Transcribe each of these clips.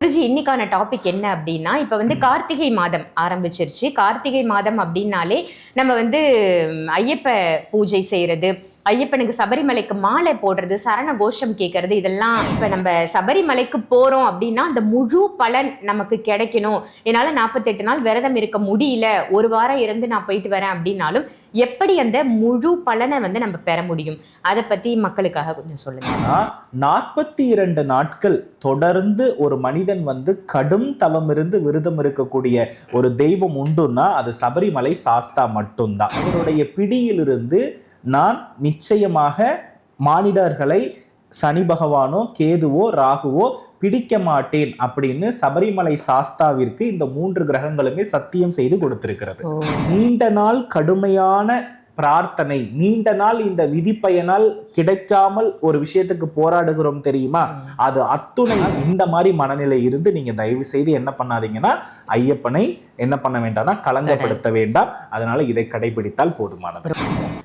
குருஜி இன்னைக்கான டாபிக் என்ன அப்படின்னா இப்போ வந்து கார்த்திகை மாதம் ஆரம்பிச்சிருச்சு. கார்த்திகை மாதம் அப்படின்னாலே நம்ம வந்து ஐயப்ப பூஜை செய்யறது ஐயப்பனுக்கு சபரிமலைக்கு மாலை போடுறது சரண கோஷம் கேட்கறது இதெல்லாம் இப்போ நம்ம சபரிமலைக்கு போறோம் அப்படின்னா அந்த முழு பலன் நமக்கு கிடைக்கணும். என்னால் நாற்பத்தெட்டு நாள் விரதம் இருக்க முடியல. ஒரு வாரம் இருந்து நான் போயிட்டு வரேன் அப்படின்னாலும் எப்படி அந்த முழு பலனை வந்து நம்ம பெற முடியும்? அதை பத்தி மக்களுக்காக கொஞ்சம் சொல்லுங்க. நாற்பத்தி இரண்டு நாட்கள் தொடர்ந்து ஒரு மனிதன் வந்து கடும் தவம் இருந்து விரதம் இருக்கக்கூடிய ஒரு தெய்வம் உண்டுன்னா அது சபரிமலை சாஸ்தா மட்டும்தான். அவருடைய பிடியிலிருந்து நான் நிச்சயமாக மானிடர்களை சனி பகவானோ கேதுவோ ராகுவோ பிடிக்க மாட்டேன் அப்படின்னு சபரிமலை சாஸ்தாவிற்கு இந்த மூன்று கிரகங்களுமே சத்தியம் செய்து கொடுத்திருக்கிறது. நீண்ட நாள் கடுமையான பிரார்த்தனை நீண்ட நாள் இந்த விதி பயனால் கிடைக்காமல் ஒரு விஷயத்துக்கு போராடுகிறோம் தெரியுமா? அது அத்துணை இந்த மாதிரி மனநிலை இருந்து நீங்க தயவு செய்து என்ன பண்ணாதீங்கன்னா ஐயப்பனை என்ன பண்ண வேண்டாம்னா கலங்கப்படுத்த வேண்டாம். அதனால இதை கடைபிடித்தால் போதுமானது.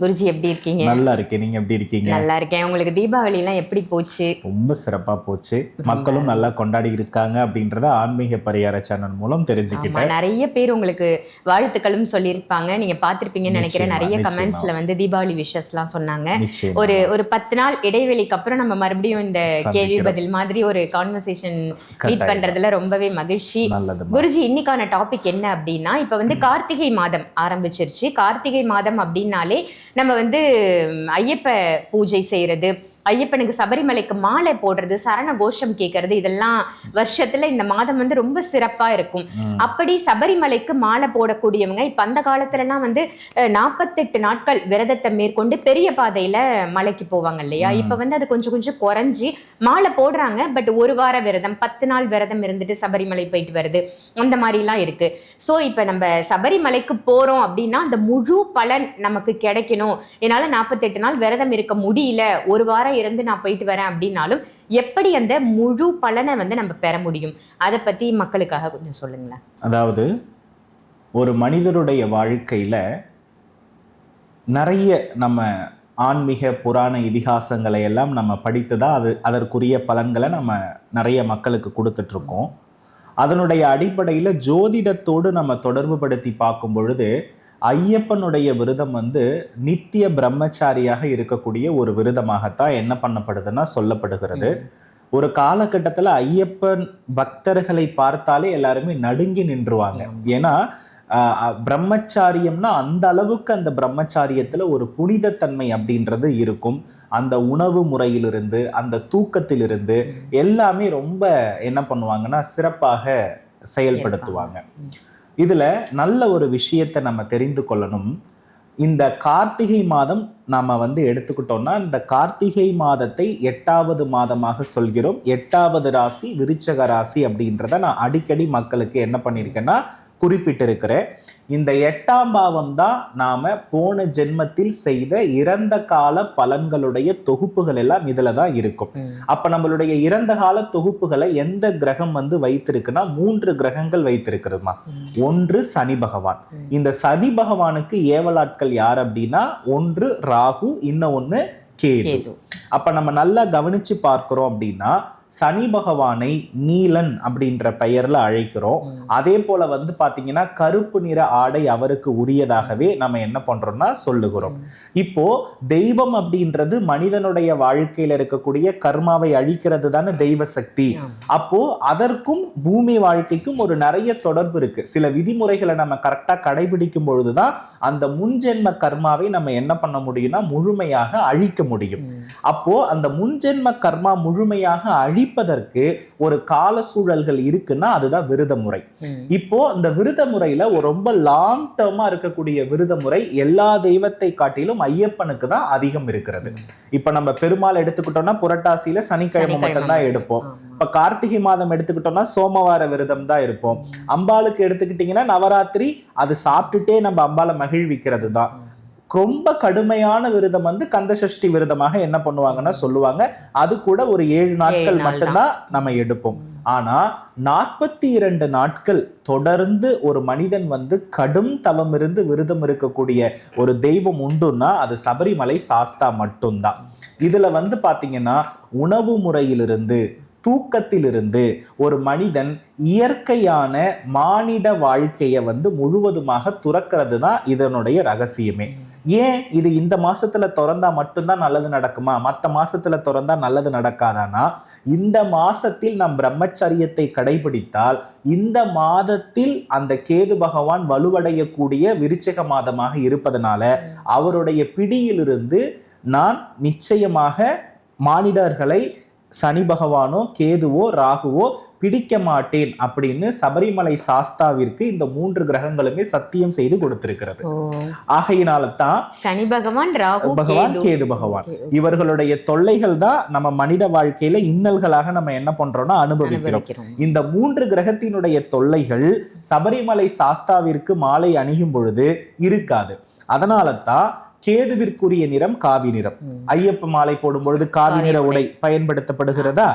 குருஜி எப்படி இருக்கீங்க? நல்லா இருக்கேன் நீங்க எப்படி இருக்கீங்க? நல்லா இருக்கேன் உங்களுக்கு தீபாவளி எல்லாம் எப்படி போச்சு? ரொம்ப சிறப்பா போச்சு. மக்களும் நல்லா கொண்டாடி இருக்காங்க அப்படின்றத ஆன்மீக பரிகார சேனல் மூலம் தெரிஞ்சுக்கிட்டேன். நிறைய பேர் உங்களுக்கு வாழ்த்துக்களும் சொல்லியிருப்பாங்க. நீங்க பார்த்திருப்பீங்கன்னு நினைக்கிறேன். நிறைய. கமெண்ட்ஸ்ல வந்து தீபாவளி விஷஸ் எல்லாம் சொன்னாங்க ஒரு ஒரு பத்து நாள் இடைவெளிக்கு அப்புறம் நம்ம மறுபடியும் இந்த கேள்வி. பதில் மாதிரி ஒரு கான்வர்சேஷன் மீட். பண்றதுல ரொம்பவே மகிழ்ச்சி. குருஜி இன்னைக்கான டாபிக் என்ன அப்படின்னா இப்ப வந்து கார்த்திகை மாதம் ஆரம்பிச்சிருச்சு. கார்த்திகை மாதம் அப்படின்னாலே நம்ம வந்து ஐயப்ப பூஜை செய்கிறது ஐயப்பனுக்கு சபரிமலைக்கு மாலை போடுறது சரண கோஷம் கேட்கறது இதெல்லாம் வருஷத்துல இந்த மாதம் வந்து ரொம்ப சிறப்பா இருக்கும். அப்படி சபரிமலைக்கு மாலை போடக்கூடியவங்க இப்ப அந்த காலத்துலலாம் வந்து அஹ், நாற்பத்தெட்டு நாட்கள் விரதத்தை மேற்கொண்டு பெரிய பாதையில மலைக்கு போவாங்க இல்லையா? இப்ப வந்து அது கொஞ்சம் கொஞ்சம் குறைஞ்சி மாலை போடுறாங்க. பட் ஒரு வார விரதம் பத்து நாள் விரதம் இருந்துட்டு சபரிமலை போயிட்டு வருது. அந்த மாதிரிலாம் இருக்கு. ஸோ இப்போ நம்ம சபரிமலைக்கு போறோம் அப்படின்னா அந்த முழு பலன் நமக்கு கிடைக்கணும். என்னால் நாற்பத்தெட்டு நாள் விரதம் இருக்க முடியல. ஒரு வாரம் இருந்து நான் போயிட்டு வரேன் அப்படின்னாலும் எப்படி அந்த முழு பலனை வந்து நம்ம பெற முடியும்? அதை பற்றி மக்களுக்காக கொஞ்சம் சொல்லுங்களேன். அதாவது ஒரு மனிதருடைய வாழ்க்கையில் நிறைய நம்ம ஆன்மீக புராண இதிகாசங்களை எல்லாம் நம்ம படித்து தான் அது அதற்குரிய பலன்களை நம்ம நிறைய மக்களுக்கு கொடுத்துட்ருக்கோம். அதனுடைய அடிப்படையில் ஜோதிடத்தோடு நம்ம தொடர்பு படுத்தி பார்க்கும் பொழுது ஐயப்பனுடைய விரதம் வந்து நித்திய பிரம்மச்சாரியாக இருக்கக்கூடிய ஒரு விரதமாகத்தான் என்ன பண்ணப்படுதுன்னா சொல்லப்படுகிறது. ஒரு காலகட்டத்தில் ஐயப்பன் பக்தர்களை பார்த்தாலே எல்லாருமே நடுங்கி நின்றுவாங்க. ஏன்னா பிரம்மச்சாரியம்னா அந்த அளவுக்கு அந்த பிரம்மச்சாரியத்துல ஒரு புனிதத்தன்மை அப்படின்றது இருக்கும். அந்த உணவு முறையிலிருந்து அந்த தூக்கத்திலிருந்து எல்லாமே ரொம்ப என்ன பண்ணுவாங்கன்னா சிறப்பாக செயல்படுத்துவாங்க. இதில் நல்ல ஒரு விஷயத்தை நம்ம தெரிந்து கொள்ளணும். இந்த கார்த்திகை மாதம் நாம் வந்து எடுத்துக்கிட்டோம்னா இந்த கார்த்திகை மாதத்தை எட்டாவது மாதமாக சொல்கிறோம். எட்டாவது ராசி விருச்சக ராசி அப்படின்றத நான் அடிக்கடி மக்களுக்கு என்ன பண்ணியிருக்கேன்னா குறிப்பிட்டிருக்கிறேன். இந்த எட்டாம் பாவம் தான் நாம போன ஜென்மத்தில் செய்த இறந்த கால பலன்களுடைய தொகுப்புகள் எல்லாம் இதுல தான் இருக்கும். அப்ப நம்மளுடைய இறந்த கால தொகுப்புகளை எந்த கிரகம் வந்து வைத்திருக்குன்னா மூன்று கிரகங்கள் வைத்திருக்கிறதுமா. ஒன்று சனி பகவான். இந்த சனி பகவானுக்கு ஏவலாட்கள் யார் அப்படின்னா ஒன்று ராகு இன்னொன்னு கேது. கேது. அப்ப நம்ம நல்லா கவனிச்சு பார்க்கிறோம் அப்படின்னா சனி பகவானை நீலன் அப்படின்ற பெயர்ல அழைக்கிறோம். அதே போல வந்து பாத்தீங்கன்னா கருப்பு நிற ஆடை அவருக்கு உரியதாகவே நம்ம என்ன பண்றோம்னா சொல்லுகிறோம் இப்போ தெய்வம் அப்படின்றது மனிதனுடைய வாழ்க்கையில இருக்கக்கூடிய கர்மாவை அழிக்கிறது தானே தெய்வ சக்தி. அப்போ அதற்கும் பூமி வாழ்க்கைக்கும் ஒரு நிறைய தொடர்பு இருக்கு சில விதிமுறைகளை நம்ம கரெக்டா கடைபிடிக்கும் பொழுதுதான் அந்த முன்ஜென்ம கர்மாவை நம்ம என்ன பண்ண முடியும்னா முழுமையாக அழிக்க முடியும். அப்போ அந்த முன்ஜென்ம கர்மா முழுமையாக அழிப்பதற்கு ஒரு கால சூழல்கள் இருக்குன்னா அதுதான் விரத முறை. இப்போ இந்த விரத முறையில ஒரு ரொம்ப லாங் டேர்மா இருக்கக்கூடிய விரத முறை எல்லா தெய்வத்தை காட்டிலும் ஐயப்பனுக்கு தான் அதிகம் இருக்கிறது. இப்ப நம்ம பெருமாள் எடுத்துக்கிட்டோம்னா புரட்டாசியில சனிக்கிழமை மட்டும்தான் மட்டும். எடுப்போம். இப்ப கார்த்திகை மாதம் எடுத்துக்கிட்டோம்னா சோமவார விரதம் தான் இருப்போம் அம்பாளுக்கு எடுத்துக்கிட்டீங்கன்னா நவராத்திரி அது சாப்பிட்டுட்டே நம்ம அம்பாளை மகிழ்விக்கிறது தான் ரொம்ப கடுமையான விரதம் வந்து கந்த சஷ்டி விரதமாக என்ன பண்ணுவாங்கன்னா சொல்லுவாங்க. அது கூட ஒரு ஏழு நாட்கள் மட்டும்தான் நம்ம எடுப்போம். ஆனா நாற்பத்தி இரண்டு நாட்கள் தொடர்ந்து ஒரு மனிதன் வந்து கடும் தவம் இருந்து விரதம் இருக்கக்கூடிய ஒரு தெய்வம் உண்டுன்னா அது சபரிமலை சாஸ்தா மட்டும்தான். இதுல வந்து பாத்தீங்கன்னா உணவு முறையிலிருந்து தூக்கத்திலிருந்து ஒரு மனிதன் இயற்கையான மானிட வாழ்க்கையை வந்து முழுவதுமாக துறக்கிறது தான் இதனுடைய ரகசியமே. ஏன் இது இந்த மாசத்துல திறந்தா மட்டும்தான் நல்லது நடக்குமா? மற்ற மாசத்துல திறந்தா நல்லது நடக்காதானா? இந்த மாசத்தில் நாம் பிரம்மச்சரியத்தை கடைபிடித்தால் இந்த மாதத்தில் அந்த கேது பகவான் வலுவடையக்கூடிய விருச்சக மாதமாக இருப்பதனால அவருடைய பிடியிலிருந்து நான் நிச்சயமாக மானிடர்களை சனி பகவானோ கேதுவோ ராகுவோ பிடிக்க மாட்டேன் அப்படின்னு சபரிமலை சாஸ்தாவிற்கு இந்த மூன்று கிரகங்களுமே சத்தியம் செய்து கொடுத்திருக்கிறது. ஆகையினால தான் சனி பகவான் ராகு பகவான் கேது. பகவான். இவர்களுடைய தொல்லைகள் தான் நம்ம மனித வாழ்க்கையில இன்னல்களாக நம்ம என்ன பண்றோம்னா அனுபவிக்கிறோம். இந்த மூன்று கிரகத்தினுடைய தொல்லைகள் சபரிமலை சாஸ்தாவிற்கு மாலை அணியும் பொழுது இருக்காது. அதனால தான் கேதுவிற்குரிய நிறம் காவி நிறம். ஐயப்ப மாலை போடும் பொழுது காவி நிற உடை. பயன்படுத்தப்படுகிறதா?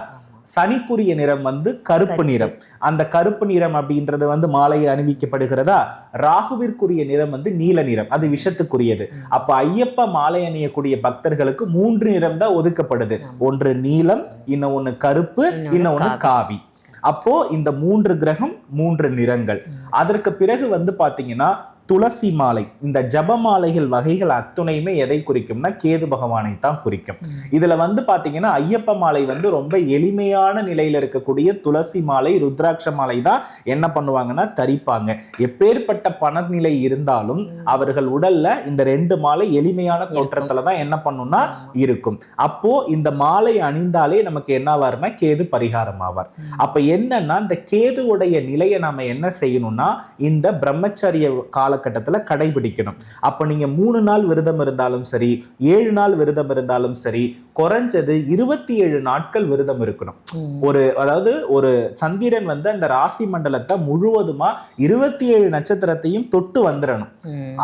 சனிக்குரிய நிறம் வந்து கருப்பு நிறம். அந்த கருப்பு நிறம் அப்படின்றது வந்து மாலையில் அணிவிக்கப்படுகிறதா? ராகுவிற்குரிய நிறம் வந்து நீல நிறம். அது விஷத்துக்குரியது. அப்ப ஐயப்ப மாலை அணியக்கூடிய பக்தர்களுக்கு மூன்று நிறம் தான் ஒதுக்கப்படுது. ஒன்று நீலம் இன்னும் ஒண்ணு கருப்பு இன்னொன்னு இன்னும் ஒண்ணு காவி. அப்போ இந்த மூன்று கிரகம் மூன்று நிறங்கள். அதற்கு பிறகு வந்து பாத்தீங்கன்னா துளசி மாலை இந்த ஜப மாலைகள் வகைகள் அத்துணையுமே எதை குறிக்கும்னா கேது பகவானை தான் குறிக்கும். இதுல வந்து பாத்தீங்கன்னா ஐயப்ப மாலை வந்து ரொம்ப எளிமையான நிலையில இருக்கக்கூடிய துளசி மாலை ருத்ராட்ச மாலை தான் என்ன பண்ணுவாங்கன்னா தரிப்பாங்க. எப்பேற்பட்ட பணநிலை இருந்தாலும் அவர்கள் உடல்ல இந்த ரெண்டு மாலை எளிமையான தோற்றத்துல தான் என்ன பண்ணும்னா இருக்கும். அப்போ இந்த மாலை அணிந்தாலே நமக்கு என்னவாருன்னா கேது பரிகாரம் ஆவார். அப்ப என்னன்னா இந்த கேதுவுடைய நிலையை நாம என்ன செய்யணும்னா இந்த பிரம்மச்சரிய காலகட்டத்தில் கடைபிடிக்கணும். அப்போ நீங்க மூணு நாள் விரதம் இருந்தாலும் சரி ஏழு நாள் விரதம் இருந்தாலும் சரி குறைஞ்சது இருபத்தி ஏழு நாட்கள் விரதம் இருக்கணும். ஒரு அதாவது ஒரு சந்திரன் வந்து அந்த ராசி மண்டலத்தை முழுவதுமா இருபத்தி ஏழு நட்சத்திரத்தையும் தொட்டு வந்துடணும்.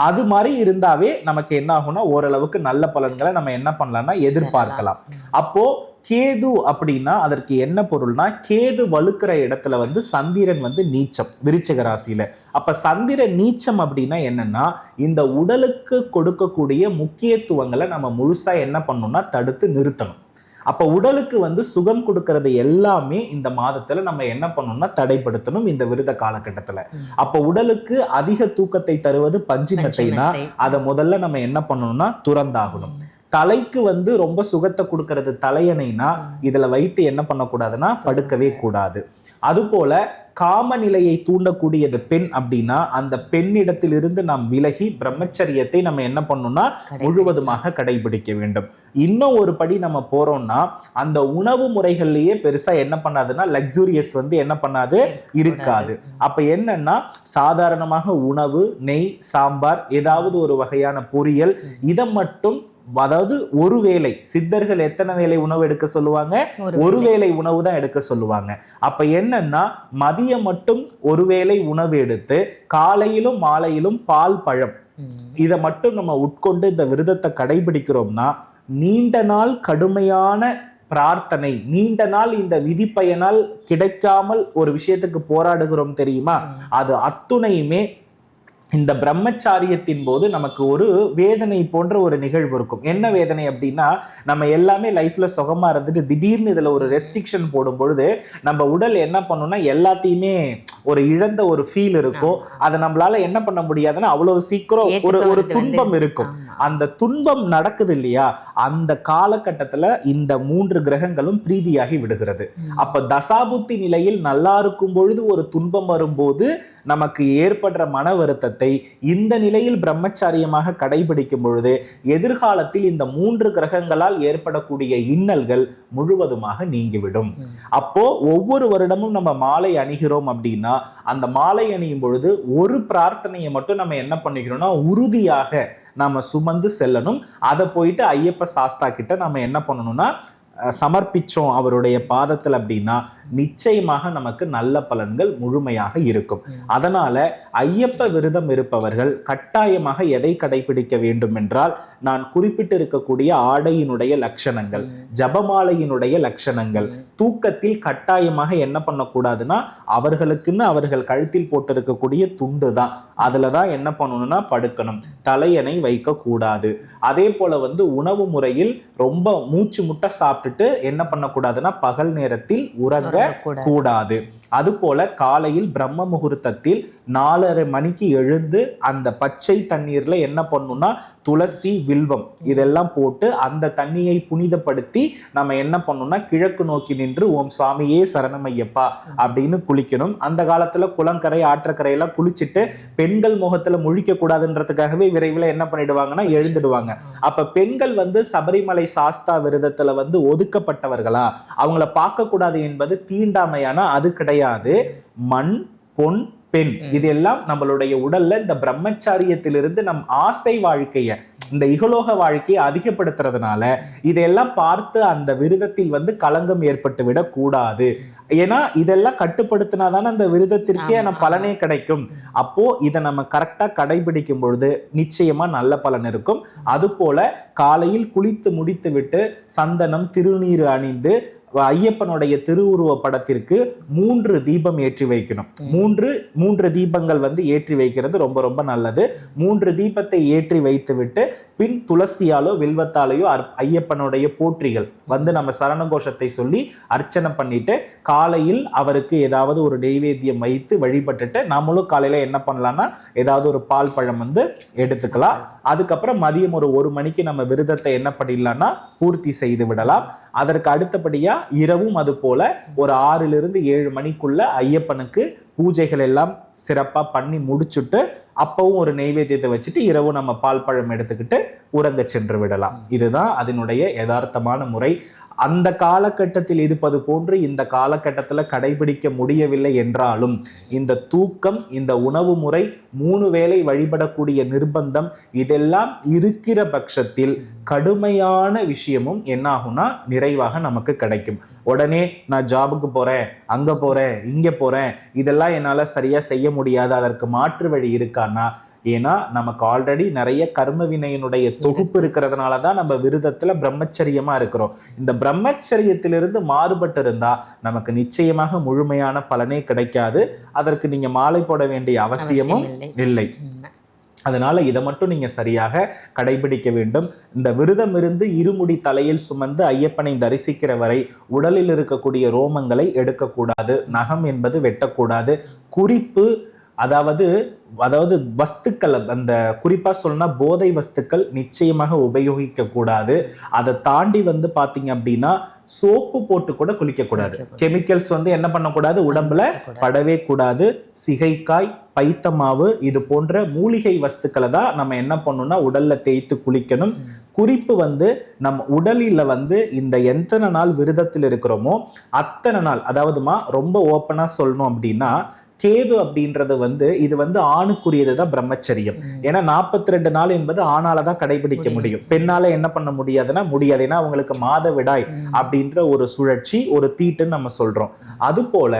அது மாதிரி இருந்தாவே நமக்கு என்ன ஆகும்னா ஓரளவுக்கு நல்ல பலன்களை நம்ம என்ன பண்ணலாம்னா எதிர்பார்க்கலாம். அப்போ கேது அப்படின்னா அதற்கு என்ன பொருள்னா கேது வலுக்கிற இடத்துல வந்து சந்திரன் வந்து நீச்சம் விருச்சிக ராசியில. அப்ப சந்திரன் நீச்சம் அப்படின்னா என்னன்னா இந்த உடலுக்கு கொடுக்கக்கூடிய முக்கியத்துவங்களை நம்ம முழுசா என்ன பண்ணணும்னா தடுத்து நிறுத்தணும். அப்ப உடலுக்கு வந்து சுகம் கொடுக்கறது எல்லாமே இந்த மாதத்துல நம்ம என்ன பண்ணணும்னா தடைப்படுத்தணும் இந்த விருத காலகட்டத்துல. அப்ப உடலுக்கு அதிக தூக்கத்தை தருவது பஞ்சிமத்தைனா பஞ்சமத்தை. அதை முதல்ல நம்ம என்ன பண்ணணும்னா துறந்தாகணும். தலைக்கு வந்து ரொம்ப சுகத்தை கொடுக்கறது தலையணைனா இதுல வைத்து என்ன பண்ணக்கூடாதுன்னா படுக்கவே கூடாது. அதுபோல காம நிலையை தூண்டக்கூடியது பெண் அப்படின்னா அந்த பெண்ணிடத்திலிருந்து நாம் விலகி பிரம்மச்சரியத்தை நம்ம என்ன பண்ணணும்னா முழுவதுமாக கடைபிடிக்க வேண்டும். இன்னும் ஒரு படி நம்ம போறோம்னா அந்த உணவு முறைகள்லயே பெருசா என்ன பண்ணாதுன்னா லக்ஸூரியஸ் வந்து என்ன பண்ணாது? இருக்காது. அப்ப என்னன்னா சாதாரணமாக உணவு நெய் சாம்பார் ஏதாவது ஒரு வகையான பொரியல் இதை மட்டும் அதாவது ஒரு வேளை சித்தர்கள் எத்தனை வேளை உணவு எடுக்க சொல்லுவாங்க? ஒரு வேளை. உணவு தான் எடுக்க சொல்லுவாங்க. அப்ப என்னன்னா மதியம் மட்டும் ஒரு வேளை உணவு எடுத்து காலையிலும் மாலையிலும் பால் பழம். இதை மட்டும் நம்ம உட்கொண்டு இந்த விரதத்தை கடைபிடிக்கிறோம்னா நீண்ட நாள் கடுமையான பிரார்த்தனை நீண்ட நாள் இந்த விதி பயனால் கிடைக்காமல் ஒரு விஷயத்துக்கு போராடுகிறோம் தெரியுமா? அது அத்துணையுமே இந்த பிரம்மச்சாரியத்தின் போது நமக்கு ஒரு வேதனை போன்ற ஒரு நிகழ்வு இருக்கும். என்ன வேதனை அப்படின்னா நம்ம எல்லாமே லைஃப்ல சுகமா இருந்துட்டு திடீர்னு இதுல ஒரு ரெஸ்ட்ரிக்ஷன் போடும் பொழுது நம்ம உடல் என்ன பண்ணும்னா எல்லாத்தையுமே ஒரு இழந்த ஒரு ஃபீல் இருக்கும் அதை நம்மளால என்ன பண்ண முடியாதுன்னா அவ்வளவு சீக்கிரம் ஒரு ஒரு துன்பம் இருக்கும். அந்த துன்பம் நடக்குது இல்லையா அந்த காலகட்டத்துல இந்த மூன்று கிரகங்களும் பிரீதியாகி விடுகிறது. அப்ப தசாபுத்தி நிலையில் நல்லா இருக்கும் பொழுது ஒரு துன்பம் வரும்போது நமக்கு ஏற்படுற மன வருத்தத்தை இந்த நிலையில் பிரம்மச்சாரியமாக கடைபிடிக்கும் பொழுது எதிர்காலத்தில் இந்த மூன்று கிரகங்களால் ஏற்படக்கூடிய இன்னல்கள் முழுவதுமாக நீங்கிவிடும். அப்போ ஒவ்வொரு வருடமும் நம்ம மாலை அணிகிறோம் அப்படின்னா அந்த மாலை அணியும் பொழுது ஒரு பிரார்த்தனையை மட்டும் நம்ம என்ன பண்ணிக்கிறோம்னா உறுதியாக நம்ம சுமந்து செல்லணும். அதை போயிட்டு ஐயப்ப சாஸ்தா கிட்ட நம்ம என்ன பண்ணணும்னா சமர்ப்பித்தோம் சமர்ப்பிச்சோம் அவருடைய பாதத்தில் அப்படின்னா நிச்சயமாக நமக்கு நல்ல பலன்கள் முழுமையாக இருக்கும். அதனால ஐயப்ப விரதம் இருப்பவர்கள் கட்டாயமாக எதை கடைபிடிக்க வேண்டும் என்றால் நான் குறிப்பிட்டு இருக்கக்கூடிய ஆடையினுடைய லட்சணங்கள் ஜபமாலையினுடைய லட்சணங்கள் தூக்கத்தில் கட்டாயமாக என்ன பண்ணக்கூடாதுன்னா அவர்களுக்குன்னு அவர்கள் கழுத்தில் போட்டிருக்கக்கூடிய துண்டு தான். அதுல தான் என்ன பண்ணணும்னா படுக்கணும். தலையணை வைக்க கூடாது அதே போல வந்து உணவு முறையில் ரொம்ப மூச்சு முட்டை சாப்பிட்டுட்டு என்ன பண்ணக்கூடாதுன்னா பகல் நேரத்தில் உறங்க கூடாது. அதுபோல காலையில் பிரம்ம முகூர்த்தத்தில் நாலரை மணிக்கு எழுந்து அந்த பச்சை தண்ணீர்ல என்ன பண்ணும்னா துளசி வில்வம் இதெல்லாம் போட்டு அந்த தண்ணியை புனிதப்படுத்தி நம்ம என்ன பண்ணணும்னா கிழக்கு நோக்கி நின்று ஓம் சுவாமியே சரணமையப்பா அப்படின்னு குளிக்கணும். அந்த காலத்துல குளங்கரை ஆற்றக்கரையெல்லாம் குளிச்சுட்டு பெண்கள் முகத்துல முழிக்க கூடாதுன்றதுக்காகவே விரைவில் என்ன பண்ணிடுவாங்கன்னா எழுந்துடுவாங்க. அப்ப பெண்கள் வந்து சபரிமலை சாஸ்தா விரதத்துல வந்து ஒதுக்கப்பட்டவர்களா? அவங்கள பார்க்க கூடாது என்பது தீண்டாமையான அது கிடையாது. மண் பொன் பெண். இதெல்லாம் நம்மளுடைய உடல்ல இந்த பிரம்மச்சாரியத்திலிருந்து நம் ஆசை வாழ்க்கைய இந்த இகலோக வாழ்க்கையை அதிகப்படுத்துறதுனால இதையெல்லாம் பார்த்து அந்த விரதத்தில் வந்து களங்கம் ஏற்பட்டு விடக் கூடாது. ஏன்னா இதெல்லாம் கட்டுப்படுத்தினா தானே அந்த விரதத்திற்கே நம்ம பலனே கிடைக்கும். அப்போ இதை நம்ம கரெக்டா கடைபிடிக்கும் பொழுது நிச்சயமா நல்ல பலன் இருக்கும். அது போல காலையில் குளித்து முடித்து விட்டு சந்தனம் திருநீர் அணிந்து ஐயப்பனுடைய திருவுருவ படத்திற்கு மூன்று தீபம் ஏற்றி வைக்கணும். மூன்று மூன்று தீபங்கள் வந்து ஏற்றி வைக்கிறது ரொம்ப ரொம்ப நல்லது. மூன்று தீபத்தை ஏற்றி வைத்துவிட்டு பின் துளசியாலோ வில்வத்தாலேயோ அர்- ஐயப்பனுடைய போற்றிகள் வந்து நம்ம சரணகோஷத்தை சொல்லி அர்ச்சனை பண்ணிட்டு காலையில் அவருக்கு ஏதாவது ஒரு நெய்வேத்தியம் வைத்து வழிபட்டுட்டு நம்மளும் காலையில என்ன பண்ணலாம்னா ஏதாவது ஒரு பால் பழம் வந்து எடுத்துக்கலாம். அதுக்கப்புறம் மதியம் ஒரு ஒரு மணிக்கு நம்ம விரதத்தை என்ன பண்ணிடலாம்னா பூர்த்தி செய்து விடலாம். அதற்கு அடுத்தபடியா இரவும் அது போல ஒரு ஆறிலிருந்து ஏழு மணிக்குள்ள ஐயப்பனுக்கு பூஜைகள் எல்லாம் சிறப்பாக பண்ணி முடிச்சுட்டு அப்பவும் ஒரு நெய்வேத்தியத்தை வச்சுட்டு இரவு நம்ம பால் பழம் எடுத்துக்கிட்டு உறங்க சென்று விடலாம். இதுதான் அதனுடைய யதார்த்தமான முறை. அந்த காலகட்டத்தில் இருப்பது போன்று இந்த காலகட்டத்தில் கடைபிடிக்க முடியவில்லை என்றாலும் இந்த தூக்கம் இந்த உணவு முறை மூணு வேளை வழிபடக்கூடிய நிர்பந்தம் இதெல்லாம் இருக்கிற பட்சத்தில் கடுமையான விஷயமும் என்ன ஆகும்னா நிறைவாக நமக்கு கிடைக்கும். உடனே நான் ஜாபுக்கு போகிறேன் அங்கே போகிறேன் இங்கே போகிறேன் இதெல்லாம் என்னால் சரியாக செய்ய முடியாது அதற்கு மாற்று வழி இருக்கான்னா ஏன்னா நமக்கு ஆல்ரெடி நிறைய கர்ம வினையினுடைய தொகுப்பு இருக்கிறதுனால தான் நம்ம விரதத்துல பிரம்மச்சரியமா இருக்கிறோம். இந்த பிரம்மச்சரியத்திலிருந்து மாறுபட்டு இருந்தா நமக்கு நிச்சயமாக முழுமையான பலனே கிடைக்காது. அதற்கு நீங்க மாலை போட வேண்டிய அவசியமும் அவசியம் இல்லை. அதனால இதை மட்டும் நீங்க சரியாக கடைபிடிக்க வேண்டும். இந்த விரதம் இருந்து இருமுடி தலையில் சுமந்து ஐயப்பனை தரிசிக்கிற வரை உடலில் இருக்கக்கூடிய ரோமங்களை எடுக்கக்கூடாது. நகம் என்பது வெட்டக்கூடாது. குறிப்பு அதாவது அதாவது வஸ்துக்கள் அந்த குறிப்பா சொல்லணும்னா போதை வஸ்துக்கள் நிச்சயமாக உபயோகிக்க கூடாது. அதை தாண்டி வந்து பாத்தீங்க அப்படின்னா சோப்பு போட்டு கூட குளிக்க கூடாது. குளிக்கக்கூடாது. கெமிக்கல்ஸ் வந்து என்ன பண்ணக்கூடாது? உடம்புல படவே கூடாது. சிகைக்காய் பைத்தமாவு இது போன்ற மூலிகை வஸ்துக்களை தான் நம்ம என்ன பண்ணணும்னா உடல்ல தேய்த்து குளிக்கணும். குறிப்பு வந்து நம்ம உடலில் வந்து இந்த எத்தனை நாள் விரதத்தில் இருக்கிறோமோ அத்தனை நாள் அதாவதுமா ரொம்ப ஓப்பனா சொல்லணும் அப்படின்னா கேது அப்படின்றது வந்து இது வந்து ஆணுக்குரியது தான் பிரம்மச்சரியம். ஏன்னா நாற்பத்தி ரெண்டு நாள் என்பது ஆணால தான் கடைபிடிக்க முடியும். பெண்ணால என்ன பண்ண முடியாதுன்னா முடியாது. ஏன்னா அவங்களுக்கு மாதவிடாய் அப்படின்ற ஒரு சுழற்சி ஒரு தீட்டுன்னு நம்ம சொல்றோம். அது போல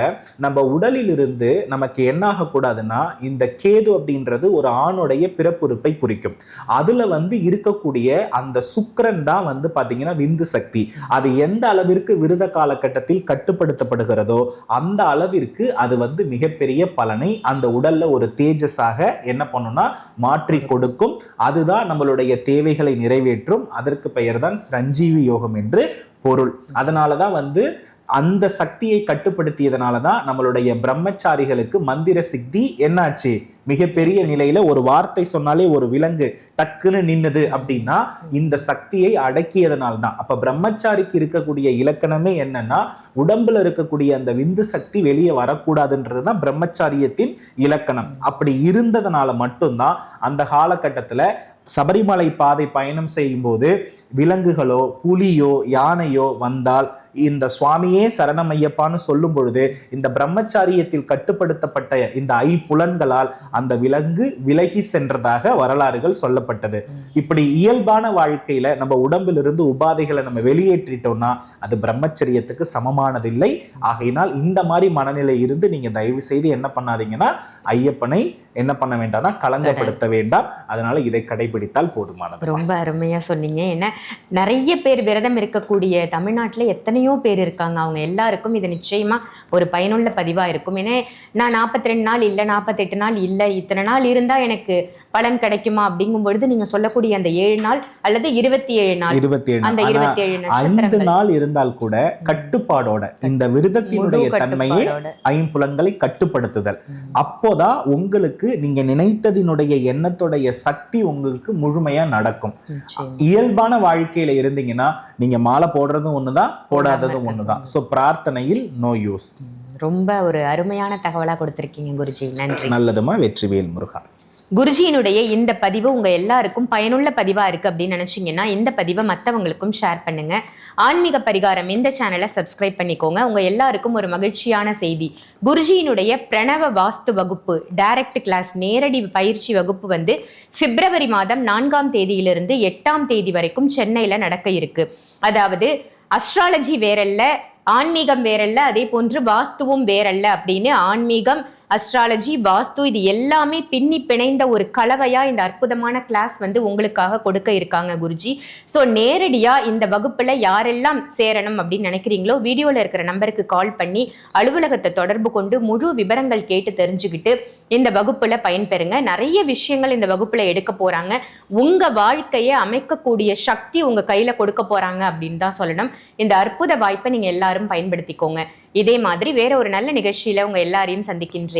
நம்ம உடலில் இருந்து நமக்கு என்ன ஆகக்கூடாதுன்னா இந்த கேது அப்படின்றது ஒரு ஆணுடைய பிறப்புறுப்பை குறிக்கும். அதுல வந்து இருக்கக்கூடிய அந்த சுக்கிரன் தான் வந்து பாத்தீங்கன்னா விந்து சக்தி. அது எந்த அளவிற்கு விருத காலகட்டத்தில் கட்டுப்படுத்தப்படுகிறதோ அந்த அளவிற்கு அது வந்து மிகப்பெரிய பலனை அந்த உடல்ல ஒரு தேஜஸாக என்ன பண்ணும்னா மாற்றி கொடுக்கும். அதுதான் நம்மளுடைய தேவைகளை நிறைவேற்றும். அதற்கு பெயர்தான் சஞ்சீவி யோகம் என்று பொருள். அதனாலதான் வந்து அந்த சக்தியை கட்டுப்படுத்தியதுனால தான் நம்மளுடைய பிரம்மச்சாரிகளுக்கு மந்திர சித்தி என்னாச்சு? மிகப்பெரிய நிலையில ஒரு வார்த்தை சொன்னாலே ஒரு விலங்கு டக்குன்னு நின்னுது அப்படின்னா இந்த சக்தியை அடக்கியதனால் தான் அப்ப பிரம்மச்சாரிக்கு இருக்கக்கூடிய இலக்கணமே என்னன்னா உடம்புல இருக்கக்கூடிய அந்த விந்து சக்தி வெளியே வரக்கூடாதுன்றது தான் பிரம்மச்சாரியத்தின் இலக்கணம். அப்படி இருந்ததுனால மட்டும்தான் அந்த காலகட்டத்துல சபரிமலை பாதை பயணம் செய்யும்போது விலங்குகளோ புலியோ யானையோ வந்தால் இந்த சுவாமியே சரணம் ஐயப்பான்னு சொல்லும் பொழுது இந்த பிரம்மச்சாரியத்தில் கட்டுப்படுத்தப்பட்ட இந்த ஐப்புலன்களால் அந்த விலங்கு விலகி சென்றதாக வரலாறுகள் சொல்லப்பட்டது. இப்படி இயல்பான வாழ்க்கையில நம்ம உடம்பிலிருந்து உபாதைகளை நம்ம வெளியேற்றிட்டோம்னா அது பிரம்மச்சரியத்துக்கு சமமானதில்லை. ஆகையினால் இந்த மாதிரி மனநிலை இருந்து நீங்க தயவு செய்து என்ன பண்ணாதீங்கன்னா ஐயப்பனை என்ன பண்ண வேண்டாம்னா கலங்கப்படுத்த வேண்டாம். அதனால இதை கடைபிடித்தால் போதுமானது. ரொம்ப அருமையா சொன்னீங்க. ஏன்னா நிறைய பேர் விரதம் இருக்கக்கூடிய தமிழ்நாட்டுல எத்தனையோ பேர் இருக்காங்க. அவங்க எல்லாருக்கும் இது நிச்சயமா ஒரு பயனுள்ள பதிவா இருக்கும். ஏன்னா நான் 42 நாள் இல்லை நாற்பத்தெட்டு நாள் இல்லை இத்தனை நாள் இருந்தா எனக்கு பலன் கிடைக்குமா அப்படிங்கும் பொழுது நீங்க சொல்லக்கூடிய அந்த ஏழு நாள் அல்லது இருபத்தி ஏழு நாள் இருபத்தி ஏழு அந்த இருபத்தி ஏழு ஐந்து நாள் இருந்தால் கூட கட்டுப்பாடோட இந்த விரதத்தினுடைய தன்மையே. ஐம்புலன்களை கட்டுப்படுத்துதல். அப்போதான் உங்களுக்கு நீங்க நினைத்ததினுடைய எண்ணத்துடைய சக்தி உங்களுக்கு முழுமையா நடக்கும். இயல்பான வாழ்க்கையில இருந்தீங்கன்னா நீங்க மாலை போடுறதும் ஒண்ணுதான் போடாததும் ஒண்ணுதான். சோ பிரார்த்தனையில் நோ யூஸ் ரொம்ப ஒரு அருமையான தகவலா கொடுத்திருக்கீங்க குருஜி. நன்றி. நல்லதுமா வெற்றிவேல் முருகா? குருஜியினுடைய இந்த பதிவு உங்க எல்லாருக்கும் பயனுள்ள பதிவா இருக்கு அப்படின்னு நினைச்சீங்கன்னா இந்த பதிவை மத்தவங்களுக்கும் ஷேர் பண்ணுங்க. ஆன்மீக பரிகாரம் இந்த சேனலை சப்ஸ்கிரைப் பண்ணிக்கோங்க. உங்க எல்லாருக்கும் ஒரு மகிழ்ச்சியான செய்தி. குருஜியினுடைய பிரணவ வாஸ்து வகுப்பு டைரக்ட் கிளாஸ் நேரடி பயிற்சி வகுப்பு வந்து பிப்ரவரி மாதம் நான்காம் தேதியிலிருந்து எட்டாம் தேதி வரைக்கும் சென்னையில நடக்க இருக்கு. அதாவது அஸ்ட்ராலஜி வேறல்ல ஆன்மீகம் வேறல்ல அதே போன்று வாஸ்துவும் வேறல்ல அப்படின்னு ஆன்மீகம் அஸ்ட்ராலஜி வாஸ்து இது எல்லாமே பின்னி பிணைந்த ஒரு கலவையாக இந்த அற்புதமான கிளாஸ் வந்து உங்களுக்காக கொடுக்க இருக்காங்க குருஜி. ஸோ நேரடியாக இந்த வகுப்பில் யாரெல்லாம் சேரணும் அப்படின்னு நினைக்கிறீங்களோ வீடியோவில் இருக்கிற நம்பருக்கு கால் பண்ணி அலுவலகத்தை தொடர்பு கொண்டு முழு விவரங்கள் கேட்டு தெரிஞ்சுக்கிட்டு இந்த வகுப்பில் பயன்பெறுங்க. நிறைய விஷயங்கள் இந்த வகுப்பில் எடுக்க போகிறாங்க உங்கள் வாழ்க்கையை அமைக்கக்கூடிய சக்தி உங்கள் கையில் கொடுக்க போகிறாங்க அப்படின்னு தான் சொல்லணும். இந்த அற்புத வாய்ப்பை நீங்கள் எல்லாரும் பயன்படுத்திக்கோங்க. இதே மாதிரி வேற ஒரு நல்ல நிகழ்ச்சியில் உங்கள் எல்லாரையும் சந்திக்கின்றேன்.